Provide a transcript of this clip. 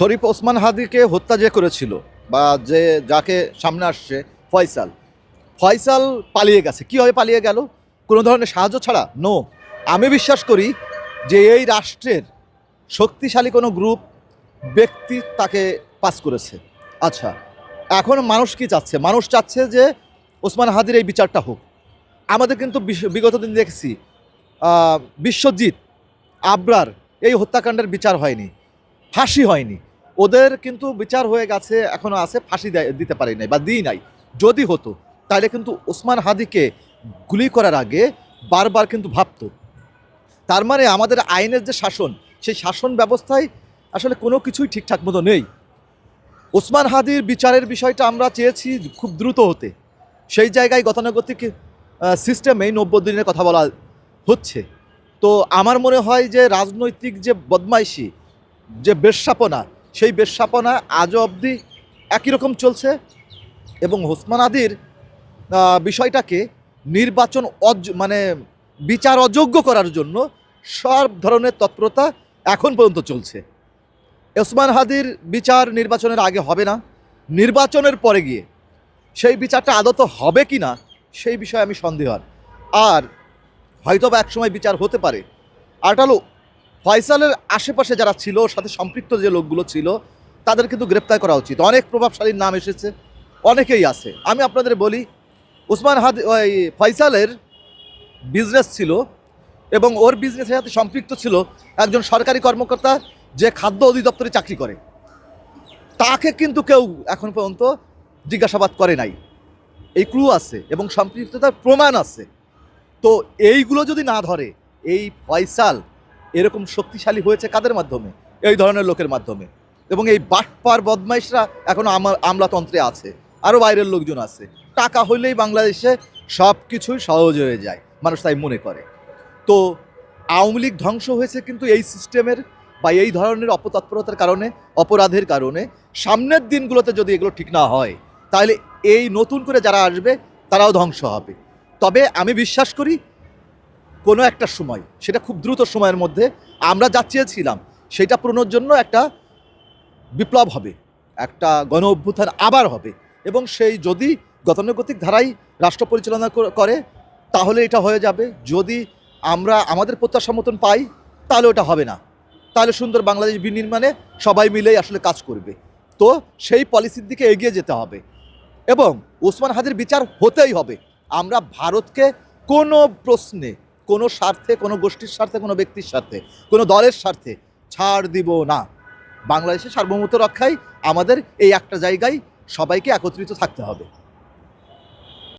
শরীফ ওসমান হাদিকে হত্যা যে করেছিল বা যে, যাকে সামনে আসছে, ফয়সাল ফয়সাল পালিয়ে গেছে। কীভাবে পালিয়ে গেল? কোনো ধরনের সাহায্য ছাড়া? নো আমি বিশ্বাস করি যে এই রাষ্ট্রের শক্তিশালী কোনো গ্রুপ, ব্যক্তি তাকে পাস করেছে। আচ্ছা এখন মানুষ কি চাচ্ছে? মানুষ চাচ্ছে যে ওসমান হাদির এই বিচারটা হোক। আমাদের কিন্তু বিগত দিন দেখছি বিশ্বজিৎ, আবরার এই হত্যাকাণ্ডের বিচার হয়নি, ফাঁসি হয়নি। ওদের কিন্তু বিচার হয়ে গেছে, এখনও আছে, ফাঁসি দিতে পারি নাই বা দিই নাই। যদি হতো, তাহলে কিন্তু ওসমান হাদিকে গুলি করার আগে বারবার কিন্তু ভাবতো। তার মানে আমাদের আইনের যে শাসন, সেই শাসন ব্যবস্থায় আসলে কোনো কিছুই ঠিকঠাক মতো নেই। ওসমান হাদির বিচারের বিষয়টা আমরা চেয়েছি খুব দ্রুত হতে। সেই জায়গায় গতানুগতিক সিস্টেমেই নব্বই দিনের কথা বলা হচ্ছে। তো আমার মনে হয় যে রাজনৈতিক যে বদমাইশি, যে বেশ্যাপনা সেই বেশ্যাপনা আজও অবধি একই রকম চলছে এবং হোসমান আদির বিষয়টাকে নির্বাচন অজ মানে বিচার অযোগ্য করার জন্য সব ধরনের তৎপরতা এখন পর্যন্ত চলছে। ওসমান হাদির বিচার নির্বাচনের আগে হবে না, নির্বাচনের পরে গিয়ে সেই বিচারটা আদত হবে কি না সেই বিষয়ে আমি সন্দেহ আর। হয়তো বা একসময় বিচার হতে পারে। আর ফয়সালের আশেপাশে যারা ছিল, সাথে সম্পৃক্ত যে লোকগুলো ছিল, তাদের কিন্তু গ্রেপ্তার করা উচিত। অনেক প্রভাবশালীর নাম এসেছে, অনেকেই আছে। আমি আপনাদের বলি, উসমান হাদ, ওই ফয়সালের বিজনেস ছিল এবং ওর বিজনেসের সাথে সম্পৃক্ত ছিল একজন সরকারি কর্মকর্তা যে খাদ্য অধিদপ্তরে চাকরি করে। তাকে কিন্তু কেউ এখন পর্যন্ত জিজ্ঞাসাবাদ করে নাই। এই ক্লু আছে এবং সম্পৃক্ততার প্রমাণ আছে। তো এইগুলো যদি না ধরে, এই ফয়সাল এরকম শক্তিশালী হয়েছে কাদের মাধ্যমে? এই ধরনের লোকের মাধ্যমে। এবং এই বাটপার বদমাইশরা এখনও আমার আমলাতন্ত্রে আছে। আরও বাইরের লোকজন আছে। টাকা হইলেই বাংলাদেশে সব কিছুই সহজ হয়ে যায়। মানুষ তাই মনে করে। তো আওয়ামী লীগ ধ্বংস হয়েছে কিন্তু এই সিস্টেমের বা এই ধরনের অপতৎপরতার কারণে, অপরাধের কারণে সামনের দিনগুলোতে যদি এগুলো ঠিক না হয়, তাহলে এই নতুন করে যারা আসবে, তারাও ধ্বংস হবে। তবে আমি বিশ্বাস করি কোনো একটা সময়, সেটা খুব দ্রুত সময়ের মধ্যে আমরা যা চেয়েছিলাম, সেটা পূরণের জন্য একটা বিপ্লব হবে, একটা গণ অভ্যুত্থান আবার হবে। এবং সেই যদি গতানুগতিক ধারাই রাষ্ট্র পরিচালনা করে তাহলে এটা হয়ে যাবে। যদি আমরা আমাদের প্রত্যাশা মতন পাই, তাহলে ওটা হবে না। তাহলে সুন্দর বাংলাদেশ বিনির্মাণে সবাই মিলেই আসলে কাজ করবে। তো সেই পলিসির দিকে এগিয়ে যেতে হবে। এবং ওসমান হাদির বিচার হতেই হবে। আমরা ভারতকে কোনো প্রশ্নে কোনো স্বার্থে, কোনো গোষ্ঠীর স্বার্থে, কোনো ব্যক্তির স্বার্থে, কোনো দলের স্বার্থে ছাড় দিব না। বাংলাদেশের সার্বভৌমত্ব রক্ষায় আমাদের এই একটা জায়গায় সবাইকে একত্রিত থাকতে হবে।